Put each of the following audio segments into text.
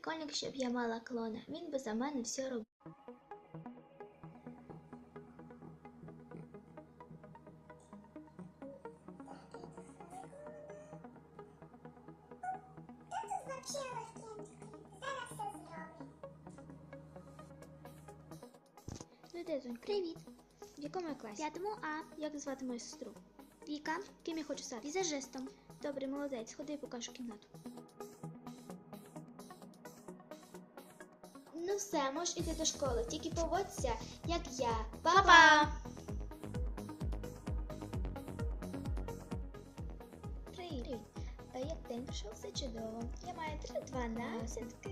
прикольник, щоб я мала клона. Він би за мене все робив. Ну де Привіт. В якому я класі? П'ятому А. Як звати мою сестру? Віка. Ким я хочу стати? Візажистом. Добре, молодець. Ходи покажу кімнату. Ну все, можеш іти до школи, тільки поводься, як я. Па-па! Привіт. Як день пройшов, все чудово. Я маю три дванадцятки.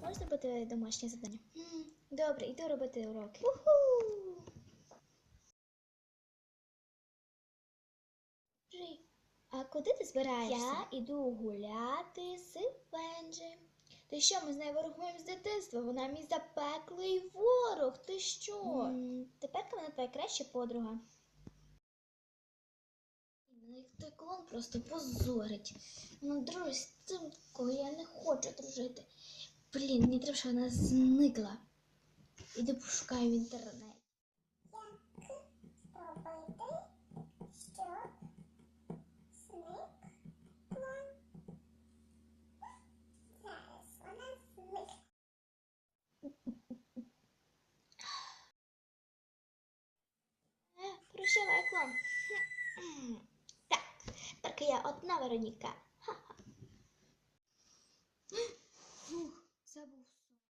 Можна зробити домашнє завдання? Добре, йду робити уроки. Уху! А куди ти збираєшся? Я іду гуляти з Венджі. Ти що, ми з нею ворогуємо з дитинства? Вона мій запеклий ворог. Ти що? тепер вона твоя краща подруга. Той клон просто позорить. Ну, дружить з тим, кого я не хочу дружити. Блін, мені треба, щоб вона зникла. Іди пошукаю в інтернеті. človekom? tak, tak ja od národníka.